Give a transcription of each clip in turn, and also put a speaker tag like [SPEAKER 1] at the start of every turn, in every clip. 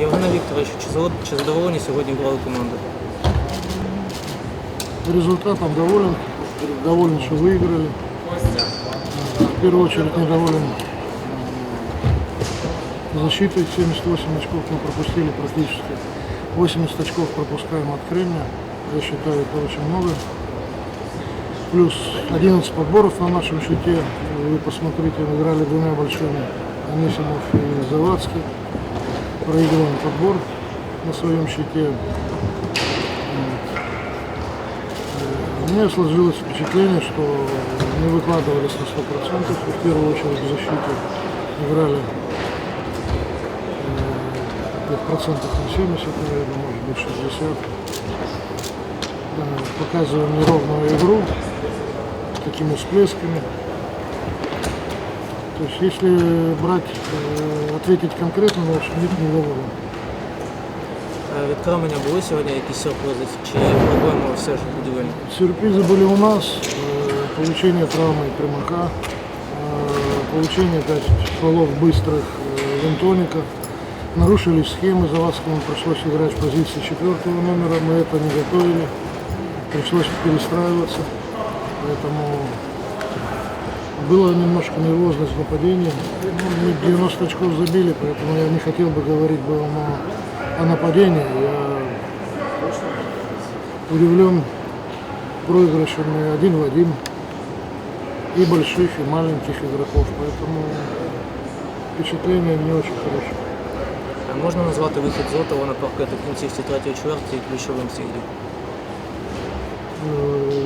[SPEAKER 1] Євгене Вікторовичу, чи зало- чи задоволені сьогодні грою команди?
[SPEAKER 2] Результатом доволен. Доволен, что выиграли. В первую очередь недоволен м, защитой. 78 очков мы пропустили практически. 80 очков пропускаем от Кремня. Я считаю, это очень много. Плюс 11 подборов на нашем счете. Вы посмотрите, мы играли двумя большими. Анисимов и Завадский. Проигрываем подбор на своем счете. У меня сложилось впечатление, что не выкладывались на 100%, и в первую очередь в защите играли э, процентов на 70, наверное, может быть 60. Э, Показываем неровную игру, такими всплесками. То есть если брать, э, ответить конкретно, значит, нет недоволен.
[SPEAKER 1] Е, Від Кременя були сьогодні якісь сюрпризи, чи по-моєму все ж будівельні?
[SPEAKER 2] Сюрпризы были у нас. Э, Получение травмы Примака, э, получение опять фолов быстрых э, Винтоника. Нарушили схемы, Завадскому пришлось играть в позиции четвертого номера, мы это не готовили. Пришлось перестраиваться. Поэтому было немножко нервозность в нападении. Ну, мы 90 очков забили, поэтому я не хотел бы говорить было на- о нападении. Я удивлен проигрышами один в один и больших, и маленьких игроков. Поэтому впечатление не очень хорошее.
[SPEAKER 1] Е, Можна назвати вихід Зотова на паркет у кінцівці третьої чверті ключовим цих дій?
[SPEAKER 2] Э,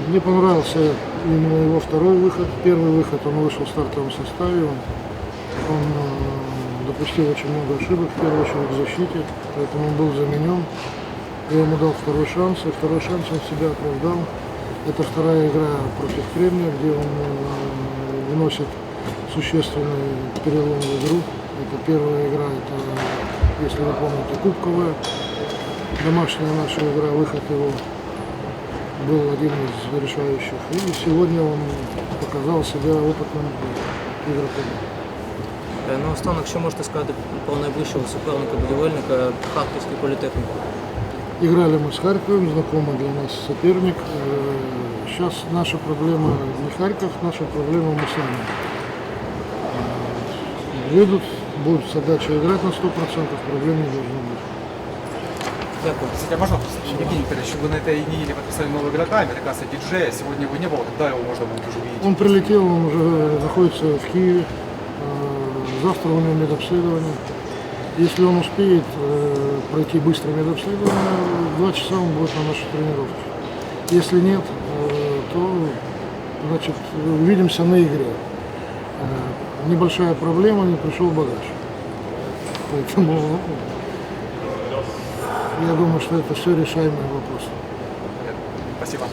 [SPEAKER 2] Мне понравился именно его второй выход. Первый выход он вышел в стартовом составе. Он, он, э, допустил очень много ошибок, в первую очередь в защите, поэтому он был заменен. Я ему дал второй шанс, и второй шанс он себя оправдал. Это вторая игра против Кремня, где он э, вносит существенный перелом в игру. Это первая игра, это, если вы помните, кубковая. Домашняя наша игра, выход его был один из решающих. И сегодня он показал себя опытным игроком.
[SPEAKER 1] Е, Наостанок, що можете сказати про найближчого суперника будівельника Харківський політехнік?
[SPEAKER 2] Играли мы с Харьковом, знакомый для нас соперник. Сейчас наша проблема не Харьков, наша проблема мы сами. Э, Выйдут, будут задача играть на 100%, проблем не должно быть.
[SPEAKER 1] Дякую.
[SPEAKER 3] Кстати, а можно вопрос? Евгений Викторович, вы на этой неделе подписали нового игрока, американца диджея. Сегодня его не было, когда его можно будет уже увидеть?
[SPEAKER 2] Он прилетел, он уже находится в Киеве. Э, Завтра у него медобследование. Если он успеет э, пройти быстро медобследование, в два часа он будет на нашей тренировке. Если нет, э, то значит, увидимся на игре. Небольшая проблема, не пришел багаж. Поэтому я думаю, что это все решаемые вопросы.
[SPEAKER 3] Спасибо.